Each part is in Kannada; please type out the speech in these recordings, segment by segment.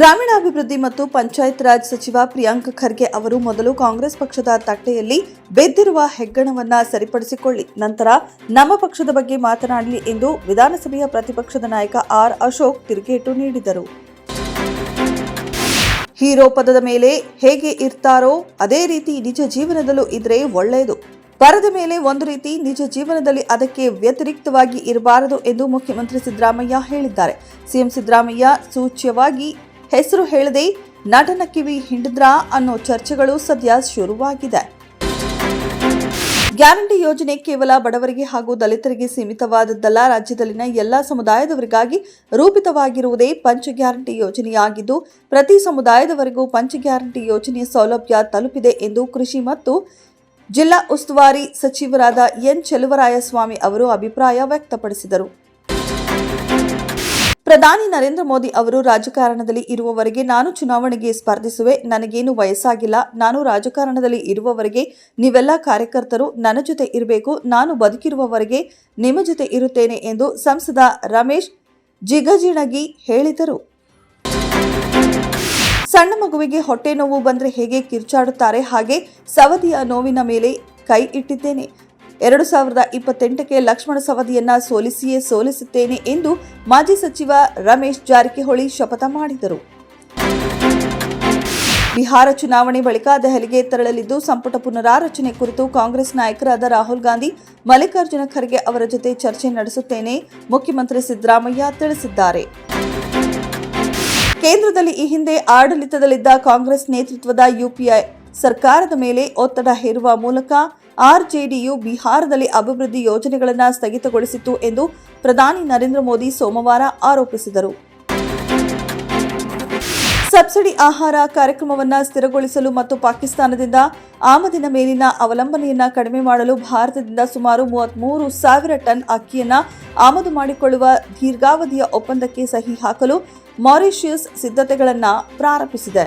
ಗ್ರಾಮೀಣಾಭಿವೃದ್ಧಿ ಮತ್ತು ಪಂಚಾಯತ್ ರಾಜ್ ಸಚಿವ ಪ್ರಿಯಾಂಕ್ ಖರ್ಗೆ ಅವರು ಮೊದಲು ಕಾಂಗ್ರೆಸ್ ಪಕ್ಷದ ತಟ್ಟೆಯಲ್ಲಿ ಬೆದ್ದಿರುವ ಹೆಗ್ಗಣವನ್ನ ಸರಿಪಡಿಸಿಕೊಳ್ಳಿ. ನಂತರ ನಮ್ಮ ಪಕ್ಷದ ಬಗ್ಗೆ ಮಾತನಾಡಲಿ ಎಂದು ವಿಧಾನಸಭೆಯ ಪ್ರತಿಪಕ್ಷದ ನಾಯಕ ಆರ್ ಅಶೋಕ್ ತಿರುಗೇಟು ನೀಡಿದರು. ಹೀರೋ ಪದದ ಮೇಲೆ ಹೇಗೆ ಇರ್ತಾರೋ ಅದೇ ರೀತಿ ನಿಜ ಜೀವನದಲ್ಲೂ ಇದ್ರೆ ಒಳ್ಳೆಯದು. ಪರದ ಮೇಲೆ ಒಂದು ರೀತಿ ನಿಜ ಜೀವನದಲ್ಲಿ ಅದಕ್ಕೆ ವ್ಯತಿರಿಕ್ತವಾಗಿ ಇರಬಾರದು ಎಂದು ಮುಖ್ಯಮಂತ್ರಿ ಸಿದ್ದರಾಮಯ್ಯ ಹೇಳಿದ್ದಾರೆ. ಸಿಎಂ ಸಿದ್ದರಾಮಯ್ಯ ಸೂಚ್ಯವಾಗಿ ಹೆಸರು ಹೇಳದೆ ನಟನ ಕಿವಿ ಹಿಂಡಿದ್ರಾ ಅನ್ನೋ ಚರ್ಚೆಗಳು ಸದ್ಯ ಶುರುವಾಗಿದೆ. ಗ್ಯಾರಂಟಿ ಯೋಜನೆ ಕೇವಲ ಬಡವರಿಗೆ ಹಾಗೂ ದಲಿತರಿಗೆ ಸೀಮಿತವಾದದ್ದಲ್ಲ. ರಾಜ್ಯದಲ್ಲಿನ ಎಲ್ಲ ಸಮುದಾಯದವರಿಗಾಗಿ ರೂಪಿತವಾಗಿರುವುದೇ ಪಂಚ ಗ್ಯಾರಂಟಿ ಯೋಜನೆಯಾಗಿದ್ದು, ಪ್ರತಿ ಸಮುದಾಯದವರೆಗೂ ಪಂಚ ಗ್ಯಾರಂಟಿ ಯೋಜನೆಯ ಸೌಲಭ್ಯ ತಲುಪಿದೆ ಎಂದು ಕೃಷಿ ಮತ್ತು ಜಿಲ್ಲಾ ಉಸ್ತುವಾರಿ ಸಚಿವರಾದ ಎನ್. ಚೆಲುವರಾಯಸ್ವಾಮಿ ಅವರು ಅಭಿಪ್ರಾಯ ವ್ಯಕ್ತಪಡಿಸಿದರು. ಪ್ರಧಾನಿ ನರೇಂದ್ರ ಮೋದಿ ಅವರು ರಾಜಕಾರಣದಲ್ಲಿ ಇರುವವರೆಗೆ ನಾನು ಚುನಾವಣೆಗೆ ಸ್ಪರ್ಧಿಸುವೆ, ನನಗೇನು ವಯಸ್ಸಾಗಿಲ್ಲ, ನಾನು ರಾಜಕಾರಣದಲ್ಲಿ ಇರುವವರೆಗೆ ನೀವೆಲ್ಲ ಕಾರ್ಯಕರ್ತರು, ನನ್ನ ಜೊತೆ ಇರಬೇಕು, ನಾನು ಬದುಕಿರುವವರೆಗೆ ನಿಮ್ಮ ಜೊತೆ ಇರುತ್ತೇನೆ ಎಂದು ಸಂಸದ ರಮೇಶ್ ಜಿಗಜಿಣಗಿ ಹೇಳಿದರು. ಸಣ್ಣ ಮಗುವಿಗೆ ಹೊಟ್ಟೆ ನೋವು ಬಂದರೆ ಹೇಗೆ ಕಿರ್ಚಾಡುತ್ತಾರೆ ಹಾಗೆ ಸವದಿಯ ನೋವಿನ ಮೇಲೆ ಕೈ ಇಟ್ಟಿದ್ದೇನೆ. ಎರಡು ಸಾವಿರದ ಇಪ್ಪತ್ತೆಂಟಕ್ಕೆ ಲಕ್ಷ್ಮಣ ಸವದಿಯನ್ನ ಸೋಲಿಸಿಯೇ ಸೋಲಿಸುತ್ತೇನೆ ಎಂದು ಮಾಜಿ ಸಚಿವ ರಮೇಶ್ ಜಾರಕಿಹೊಳಿ ಶಪಥ ಮಾಡಿದರು. ಬಿಹಾರ ಚುನಾವಣೆ ಬಳಿಕ ದೆಹಲಿಗೆ ತೆರಳಲಿದ್ದು, ಸಂಪುಟ ಪುನರಾರಚನೆ ಕುರಿತು ಕಾಂಗ್ರೆಸ್ ನಾಯಕರಾದ ರಾಹುಲ್ ಗಾಂಧಿ, ಮಲ್ಲಿಕಾರ್ಜುನ ಖರ್ಗೆ ಅವರ ಜೊತೆ ಚರ್ಚೆ ನಡೆಸುತ್ತೇನೆ, ಮುಖ್ಯಮಂತ್ರಿ ಸಿದ್ದರಾಮಯ್ಯ ತಿಳಿಸಿದ್ದಾರೆ. ಕೇಂದ್ರದಲ್ಲಿ ಈ ಹಿಂದೆ ಆಡಳಿತದಲ್ಲಿದ್ದ ಕಾಂಗ್ರೆಸ್ ನೇತೃತ್ವದ ಯುಪಿಐ ಸರ್ಕಾರದ ಮೇಲೆ ಒತ್ತಡ ಹೇರುವ ಮೂಲಕ ಆರ್ಜೆಡಿಯು ಬಿಹಾರದಲ್ಲಿ ಅಭಿವೃದ್ಧಿ ಯೋಜನೆಗಳನ್ನು ಸ್ಥಗಿತಗೊಳಿಸಿತ್ತು ಎಂದು ಪ್ರಧಾನಿ ನರೇಂದ್ರ ಮೋದಿ ಸೋಮವಾರ ಆರೋಪಿಸಿದರು. ಸಬ್ಸಿಡಿ ಆಹಾರ ಕಾರ್ಯಕ್ರಮವನ್ನು ಸ್ಥಿರಗೊಳಿಸಲು ಮತ್ತು ಪಾಕಿಸ್ತಾನದಿಂದ ಆಮದಿನ ಮೇಲಿನ ಅವಲಂಬನೆಯನ್ನು ಕಡಿಮೆ ಮಾಡಲು ಭಾರತದಿಂದ ಸುಮಾರು ಮೂವತ್ಮೂರು ಸಾವಿರ ಟನ್ ಅಕ್ಕಿಯನ್ನು ಆಮದು ಮಾಡಿಕೊಳ್ಳುವ ದೀರ್ಘಾವಧಿಯ ಒಪ್ಪಂದಕ್ಕೆ ಸಹಿ ಹಾಕಲು ಮಾರಿಷಿಯಸ್ ಸಿದ್ಧತೆಗಳನ್ನು ಪ್ರಾರಂಭಿಸಿದೆ.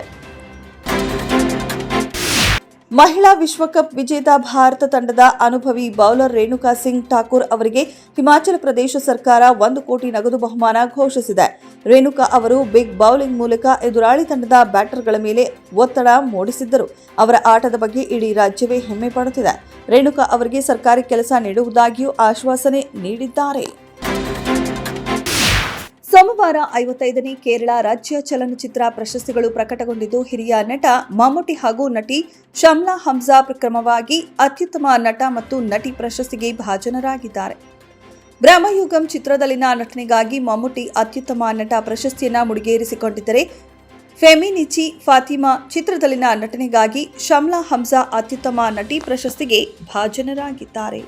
ಮಹಿಳಾ ವಿಶ್ವಕಪ್ ವಿಜೇತ ಭಾರತ ತಂಡದ ಅನುಭವಿ ಬೌಲರ್ ರೇಣುಕಾ ಸಿಂಗ್ ಠಾಕೂರ್ ಅವರಿಗೆ ಹಿಮಾಚಲ ಪ್ರದೇಶ ಸರ್ಕಾರ ಒಂದು ಕೋಟಿ ನಗದು ಬಹುಮಾನ ಘೋಷಿಸಿದೆ. ರೇಣುಕಾ ಅವರು ಬಿಗ್ ಬೌಲಿಂಗ್ ಮೂಲಕ ಎದುರಾಳಿ ತಂಡದ ಬ್ಯಾಟರ್ಗಳ ಮೇಲೆ ಒತ್ತಡ ಮೂಡಿಸಿದ್ದರು. ಅವರ ಆಟದ ಬಗ್ಗೆ ಇಡೀ ರಾಜ್ಯವೇ ಹೆಮ್ಮೆ ಪಡುತ್ತಿದೆ. ರೇಣುಕಾ ಅವರಿಗೆ ಸರ್ಕಾರಿ ಕೆಲಸ ನೀಡುವುದಾಗಿಯೂ ಆಶ್ವಾಸನೆ ನೀಡಿದ್ದಾರೆ. ಸೋಮವಾರ ಐವತ್ತೈದನೇ ಕೇರಳ ರಾಜ್ಯ ಚಲನಚಿತ್ರ ಪ್ರಶಸ್ತಿಗಳು ಪ್ರಕಟಗೊಂಡಿದ್ದು, ಹಿರಿಯ ನಟ ಮಮ್ಮೂಟಿ ಹಾಗೂ ನಟಿ ಶಮ್ಲಾ ಹಂಜಾ ಕ್ರಮವಾಗಿ ಅತ್ಯುತ್ತಮ ನಟ ಮತ್ತು ನಟಿ ಪ್ರಶಸ್ತಿಗೆ ಭಾಜನರಾಗಿದ್ದಾರೆ. ಬ್ರಹ್ಮಯುಗಂ ಚಿತ್ರದಲ್ಲಿನ ನಟನೆಗಾಗಿ ಮಮ್ಮೂಟಿ ಅತ್ಯುತ್ತಮ ನಟ ಪ್ರಶಸ್ತಿಯನ್ನು ಮುಡಿಗೇರಿಸಿಕೊಂಡಿದ್ದರೆ, ಫೆಮಿನಿಚಿ ಫಾತಿಮಾ ಚಿತ್ರದಲ್ಲಿನ ನಟನೆಗಾಗಿ ಶಮ್ಲಾ ಹಂಜಾ ಅತ್ಯುತ್ತಮ ನಟಿ ಪ್ರಶಸ್ತಿಗೆ ಭಾಜನರಾಗಿದ್ದಾರೆ.